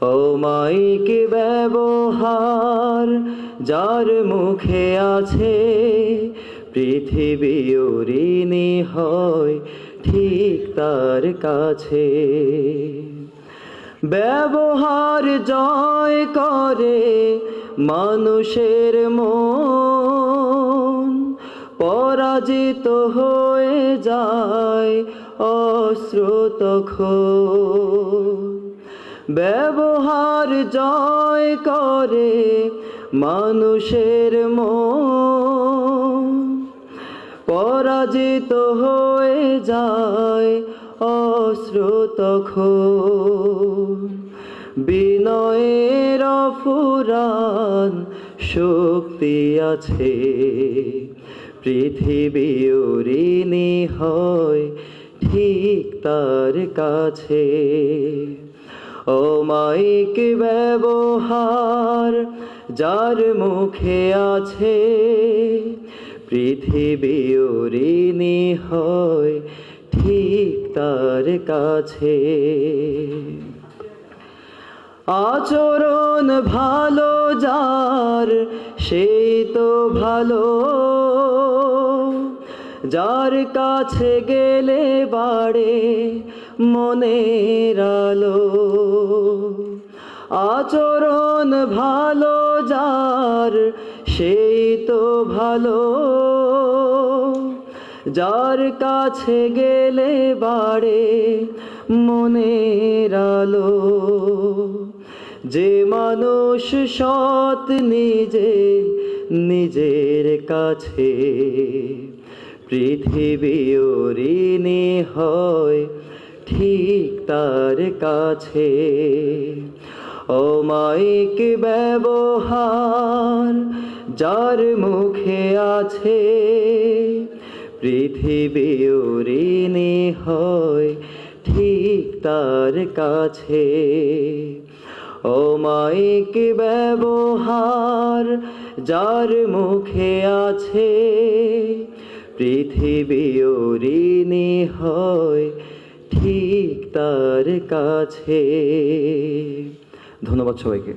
অমায়িক ব্যবহার? যার মুখে আছে পৃথিবী ঋণী হয় ঠিক তার কাছে। ব্যবহার জয় করে মানুষের মন, পরাজিত হয়ে যায় অশ্রুত ব্যবহার জয় করে মানুষের মন। পরাজিত হয়ে যায় অশ্রুত বিনয়ের ফুরান শক্তি আছে। পৃথিবী ঋণী হয় ঠিক তার কাছে। অমায়িক ব্যবহার যার মুখে আছে পৃথিবী ঋণী হয় ঠিক তার কাছে। আচরণ ভালো যার, সেই তো ভালো। যার কাছে গেলে বাড়ে মনের আলো। আচরণ ভালো, যার সেই তো ভালো। যার কাছে গেলে বাড়ে মনের আলো। যে মানুষ সৎ নিজে, নিজের কাছে। পৃথিবী ঋণী হয় ঠিক তার কাছে। ও অমায়িক ব্যবহার যার মুখে আছে, পৃথিবী ঋণী হয় ঠিক তার কাছে। ও অমায়িক ব্যবহার যার মুখে আছে, পৃথিবী ঋণী হয় ঠিক তার কাছে। ধন্যবাদ সবাইকে।